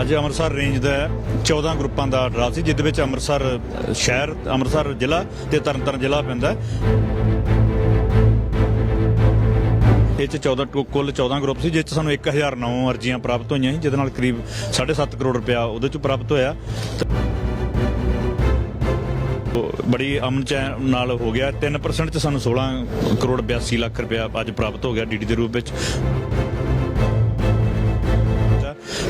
ਅੱਜ ਅੰਮ੍ਰਿਤਸਰ ਰੇਂਜ ਦਾ 14 ਗਰੁੱਪਾਂ ਦਾ ਡਰਾ ਸੀ ਜਿਸ ਵਿੱਚ ਅੰਮ੍ਰਿਤਸਰ ਸ਼ਹਿਰ, ਅੰਮ੍ਰਿਤਸਰ ਜ਼ਿਲ੍ਹਾ ਤੇ ਤਰਨਤਾਰਨ ਜ਼ਿਲ੍ਹਾ ਪੈਂਦਾ ਇਹ ਚ 14 ਕੁੱਲ 14 ਗਰੁੱਪ ਸੀ, ਜਿਸ ਚ ਸਾਨੂੰ 1009 ਅਰਜ਼ੀਆਂ ਪ੍ਰਾਪਤ ਹੋਈਆਂ ਸੀ, ਜਿਹਦੇ ਨਾਲ ਕਰੀਬ 7.5 ਕਰੋੜ ਰੁਪਇਆ ਉਹਦੇ ਚ ਪ੍ਰਾਪਤ ਹੋਇਆ। ਬੜੀ ਅਮਨ ਚੈਨ ਨਾਲ ਹੋ ਗਿਆ 3% ਚ ਸਾਨੂੰ 16 ਕਰੋੜ 82 ਲੱਖ ਰੁਪਇਆ ਅੱਜ ਪ੍ਰਾਪਤ ਹੋ ਗਿਆ ਡੀਡੀ ਦੇ ਰੂਪ ਵਿੱਚ।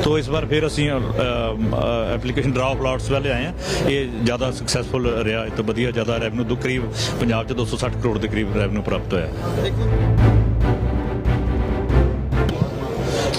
ਤੋ ਇਸ ਵਾਰ ਫਿਰ ਅਸੀਂ ਐਪਲੀਕੇਸ਼ਨ ਡਰਾ ਪਲਾਟਸ ਵਾਲੇ ਆਏ ਆ ਇਹ ਜ਼ਿਆਦਾ ਸਕਸੈਸਫੁਲ ਰਿਹਾ, ਇਹ ਤੋਂ ਵਧੀਆ ਜ਼ਿਆਦਾ ਰੈਵਨਿਊ ਦੋ ਕਰੀਬ ਪੰਜਾਬ ਚ 260 ਕਰੋੜ ਦੇ ਕਰੀਬ ਰੈਵਨਿਊ ਪ੍ਰਾਪਤ ਹੋਇਆ।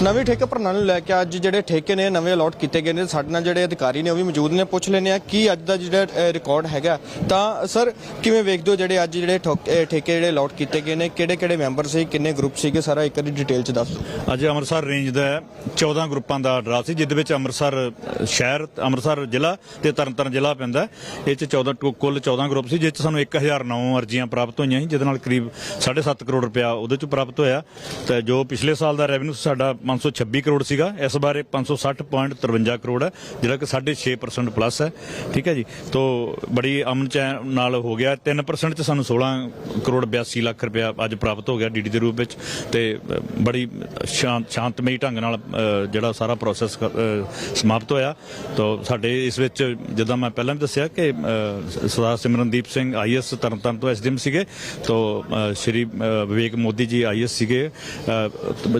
ਨਵੇਂ ਠੇਕੇ ਪ੍ਰਣਾਲੀ ਨੂੰ ਲੈ ਕੇ ਅੱਜ ਜਿਹੜੇ ਠੇਕੇ ਨੇ ਨਵੇਂ ਅਲਾਟ ਕੀਤੇ ਗਏ ਨੇ, ਸਾਡੇ ਨਾਲ ਜਿਹੜੇ ਅਧਿਕਾਰੀ ਨੇ ਉਹ ਵੀ ਮੌਜੂਦ ਨੇ, ਪੁੱਛ ਲੈਣੇ ਆ ਕੀ ਅੱਜ ਦਾ ਜਿਹੜਾ ਰਿਕਾਰਡ ਹੈਗਾ। ਤਾਂ ਸਰ, ਕਿਵੇਂ ਵੇਖਦੇ ਹੋ ਜਿਹੜੇ ਅੱਜ ਜਿਹੜੇ ਠੋਕ- ਠੇਕੇ ਜਿਹੜੇ ਅਲਾਟ ਕੀਤੇ ਗਏ ਨੇ? ਕਿਹੜੇ ਕਿਹੜੇ ਮੈਂਬਰ ਸੀ? ਕਿੰਨੇ ਗਰੁੱਪ ਸੀਗੇ? ਸਾਰਾ ਇੱਕ ਵਾਰੀ ਡਿਟੇਲ ਚ ਦੱਸ ਦਿਓ। ਅੱਜ ਅੰਮ੍ਰਿਤਸਰ ਰੇਂਜ ਦਾ 14 ਗਰੁੱਪਾਂ ਦਾ ਡਰਾ ਸੀ ਜਿਸ ਵਿੱਚ ਅੰਮ੍ਰਿਤਸਰ ਸ਼ਹਿਰ, ਅੰਮ੍ਰਿਤਸਰ ਜ਼ਿਲ੍ਹਾ ਤੇ ਤਰਨਤਾਰਨ ਜ਼ਿਲ੍ਹਾ ਪੈਂਦਾ। ਇਹ ਚ 14 ਟੋ- ਕੁੱਲ 14 ਗਰੁੱਪ ਸੀ, ਜਿਸ ਚ ਸਾਨੂੰ 1009 ਅਰਜ਼ੀਆਂ ਪ੍ਰਾਪਤ ਹੋਈਆਂ ਸੀ, ਜਿਹਦੇ ਨਾਲ ਕਰੀਬ 7.5 ਕਰੋੜ ਰੁਪਇਆ ਉਹਦੇ ਚ ਪ੍ਰਾਪਤ ਹੋਇਆ। ਤੇ ਜੋ ਪਿਛਲੇ ਸਾਲ ਦਾ ਰੈਵਨਿਊ ਸਾਡਾ 526 ਕਰੋੜ ਸੀਗਾ। ਇਸ ਬਾਰੇ 560.53 ਕਰੋੜ ਹੈ, ਜਿਹੜਾ ਕਿ 6.5% ਪਲੱਸ ਹੈ। ਠੀਕ ਹੈ ਜੀ? ਤੋਂ ਬੜੀ ਅਮਨ ਚੈਨ ਨਾਲ ਹੋ ਗਿਆ। 3% ਚ ਸਾਨੂੰ 16 ਕਰੋੜ 82 ਲੱਖ ਰੁਪਇਆ ਅੱਜ ਪ੍ਰਾਪਤ ਹੋ ਗਿਆ ਡੀਡੀ ਦੇ ਰੂਪ ਵਿੱਚ। ਤੇ ਬੜੀ ਸ਼ਾਂਤ, ਸ਼ਾਂਤਮਈ ਢੰਗ ਨਾਲ ਜਿਹੜਾ ਸਾਰਾ ਪ੍ਰੋਸੈਸ ਸਮਾਪਤ ਹੋਇਆ। ਤੋਂ ਸਾਡੇ ਇਸ ਵਿੱਚ ਜਦੋਂ ਮੈਂ ਪਹਿਲਾਂ ਵੀ ਦੱਸਿਆ ਕਿ ਸਰਦਾਰ ਸਿਮਰਨਦੀਪ ਸਿੰਘ ਆਈਐਸ ਤਰਨਤਾਰਨ ਤੋਂ ਐਸਡੀਐਮ ਸੀਗੇ। ਤੋਂ ਸ਼੍ਰੀ ਵਿਵੇਕ ਮੋਦੀ ਜੀ ਆਈਐਸ ਸੀਗੇ।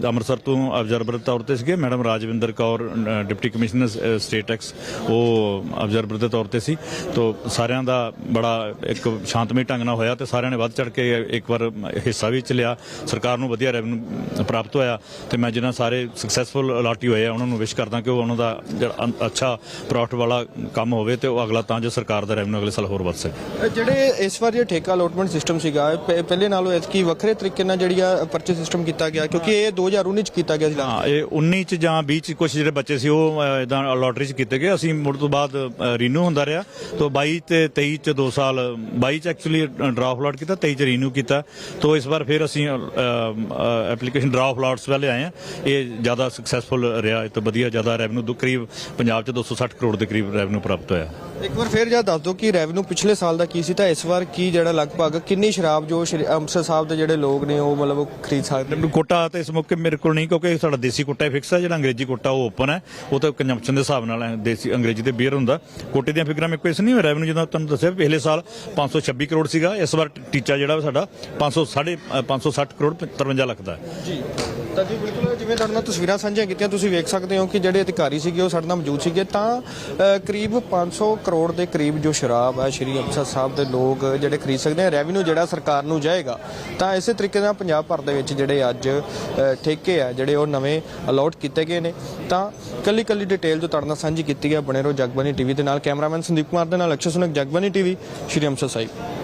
ਅੰਮ੍ਰਿਤਸਰ ਤੋਂ ਆਬਜ਼ਰਵਰ ਤੌਰ ਤੇ ਸੀਗੇ। Madam Rajwinder Kaur deputy commissioner state ex, ਉਹ ਆਬਜ਼ਰਵਰ ਦੇ ਤੌਰ ਤੇ ਸੀ। ਤੋਂ ਸਾਰਿਆਂ ਦਾ ਬੜਾ ਇੱਕ ਸ਼ਾਂਤਮਈ ਢੰਗ ਨਾਲ ਹੋਇਆ ਤੇ ਸਾਰਿਆਂ ਨੇ ਵੱਧ ਚੜ ਕੇ ਇੱਕ ਵਾਰ ਹਿੱਸਾ ਵੀ ਚ ਲਿਆ। ਸਰਕਾਰ ਨੂੰ ਵਧੀਆ ਰੈਵਨਿਊ ਪ੍ਰਾਪਤ ਹੋਇਆ ਤੇ ਮੈਂ ਜਿਹਨਾਂ ਸਾਰੇ ਸਕਸੈਸਫੁਲ ਅਲਾਟੀ ਹੋਏ ਆ, ਉਹਨਾਂ ਨੂੰ ਵਿਸ਼ ਕਰਦਾ ਕਿ ਉਹ ਉਹਨਾਂ ਦਾ ਜਿਹੜਾ ਅੱਛਾ ਪ੍ਰੋਫਿਟ ਵਾਲਾ ਕੰਮ ਹੋਵੇ ਤੇ ਉਹ ਅਗਲਾ ਤਾਂ ਜੋ ਸਰਕਾਰ ਦਾ ਰੈਵਨਿਊ ਅਗਲੇ ਸਾਲ ਹੋਰ ਵੱਧ ਸਕੇ। ਜਿਹੜੇ ਇਸ ਵਾਰ ਇਹ ਠੇਕਾ ਅਲੋਟਮੈਂਟ ਸਿਸਟਮ ਸੀਗਾ ਪਹਿਲੇ ਨਾਲੋਂ ਐਤਕੀ ਵੱਖਰੇ ਤਰੀਕੇ ਨਾਲ ਜਿਹੜੀ ਆ ਪਰਚੇਸ ਸਿਸਟਮ ਕੀਤਾ ਗਿਆ? ਕਿਉਂਕਿ ਇਹ 2019 ਚ ਕੀਤਾ ਗਿਆ ਸੀ ਹਾਂ ਇਹ 19 ਚ ਜਾਂ 20 ਚ ਕੁਝ ਜਿਹੜੇ ਬੱਚੇ ਸੀ ਉਹ ਇਦਾਂ ਲੋਟਰੀ ਚ ਕੀਤੇ ਗਏ। ਅਸੀਂ ਮੁੜ ਤੋਂ ਬਾਅਦ ਰੀਨਿਊ ਹੁੰਦਾ ਰਿਹਾ। ਤੋਂ 22 ਤੇ 23 ਚ 2 ਸਾਲ 22 ਚ ਐਕਚੁਅਲੀ ਡਰਾਫਟ ਅਲਾਟ ਕੀਤਾ 23 ਚ ਰੀਨਿਊ ਕੀਤਾ। ਤੋਂ ਇਸ ਵਾਰ ਫਿਰ ਅਸੀਂ ਐਪਲੀਕੇਸ਼ਨ ਡਰਾਫਟ ਅਲਾਟਸ ਵਾਲੇ ਆਏ ਆ ਇਹ ਜ਼ਿਆਦਾ ਸਕਸੈਸਫੁਲ ਰਿਹਾ। ਇਹ ਤੋਂ ਵਧੀਆ ਜ਼ਿਆਦਾ ਰੈਵਨਿਊ ਦੋ ਕਰੀਬ ਪੰਜਾਬ ਚ 260 ਕਰੋੜ ਦੇ ਕਰੀਬ ਰੈਵਨਿਊ ਪ੍ਰਾਪਤ ਹੋਇਆ। ਇੱਕ ਵਾਰ ਫਿਰ ਜਦ ਦੱਸ ਦਿਓ ਕਿ ਰੈਵਨਿਊ ਪਿਛਲੇ ਸਾਲ ਦਾ ਕੀ ਸੀ? ਤਾਂ ਇਸ ਵਾਰ ਕੀ ਜਿਹੜਾ ਲਗਭਗ ਕਿੰਨੀ ਸ਼ਰਾਬ ਜੋ ਸ਼੍ਰੀ ਅੰਮ੍ਰਿਤਸਰ ਸਾਹਿਬ ਦੇ ਜਿਹੜੇ ਲੋਕ ਨੇ ਉਹ ਮਤਲਬ ਖਰੀਦ ਸਕਦੇ ਨੇ? ਕੋਟਾ ਤੇ ਇਸ ਮੌਕੇ ਮੇਰੇ ਕੋਲ ਨਹੀਂ ਕਿਉਂਕਿ ਸਾਡਾ ਦੇਸੀ ਕੋਟਾ ਫਿਕਸ ਹੈ ਜਿਹੜਾ ਅੰਗਰੇਜ਼ੀ ਕੋਟਾ ਉਹ ਓਪਨ ਹੈ ਉਹ ਤਾਂ ਕੰਜੰਪਸ਼ਨ ਦੇ ਹਿਸਾਬ ਨਾਲ ਹੈ, ਦੇਸੀ ਅੰਗਰੇਜ਼ੀ ਤੇ ਬੀਅਰ ਹੁੰਦਾ। ਕੋਟੇ ਦੀਆਂ ਫਿਗਰਾਂ ਮੇਰੇ ਕੋਲ ਇਸ ਨਹੀਂ ਰੈਵਨਿਊ ਜਦੋਂ ਤੁਹਾਨੂੰ ਦੱਸਿਆ ਪਿਛਲੇ ਸਾਲ 526 ਕਰੋੜ ਸੀਗਾ। ਇਸ ਵਾਰ ਟੀਚਾ ਜਿਹੜਾ ਵਾ ਸਾਡਾ 500 ਸਾਢੇ 560 ਕਰੋੜ 53 ਲੱਖ ਦਾ ਜੀ। ਤਾਂ ਜੀ ਬਿਲਕੁਲ ਜਿਵੇਂ ਤੁਹਾਡੇ ਨਾਲ ਤਸਵੀਰਾਂ ਸਾਂਝੀਆਂ ਕੀਤੀਆਂ ਤੁਸੀਂ ਵੇਖ ਸਕਦੇ ਹੋ ਕਿ ਜਿਹੜੇ ਅਧਿਕਾਰੀ ਸੀਗੇ ਉਹ ਸਾਡੇ ਨਾਲ ਮੌਜੂਦ ਸੀਗੇ। ਤਾਂ ਅ, ਕਰੀਬ 500 ਕਰੋੜ ਦੇ ਕਰੀਬ ਜੋ ਸ਼ਰਾਬ ਹੈ ਸ਼੍ਰੀ ਅੰਮ੍ਰਿਤਸਰ ਸਾਹਿਬ ਦੇ ਲੋਕ ਜਿਹੜੇ ਖਰੀਦ ਸਕਦੇ ਆ ਰੈਵਨਿਊ ਜਿਹੜਾ ਸਰਕਾਰ ਨੂੰ ਜਾਏਗਾ ਤਾਂ ਇਸੇ ਤਰੀਕੇ ਨਾਲ ਪੰਜਾਬ ਭਰ ਦੇ ਵਿੱਚ ਜਿਹੜੇ ਅੱਜ ਠੇਕੇ ਆ ਜਿਹੜੇ ਉਹ ਨਵੇਂ ਅਲਾਟ ਕੀਤੇ ਗਏ ਨੇ, ਤਾਂ ਕੱਲੀ ਕੱਲੀ ਡਿਟੇਲ ਜੋ ਤੁਹਾਡੇ ਨਾਲ ਸਾਂਝੀ ਕੀਤੀ ਹੈ ਬਣੇ ਰਹੋ ਜਗਬਾਨੀ ਟੀਵੀ ਦੇ ਨਾਲ। ਕੈਮਰਾਮੈਨ ਸੰਦੀਪ ਕੁਮਾਰ ਦੇ ਨਾਲ ਅਕਸ਼ਰ ਸੁਨਕ ਜਗਬਾਨੀ ਟੀਵੀ ਸ਼੍ਰੀ ਅੰਮ੍ਰਿਤਸਰ ਸਾਹਿਬ।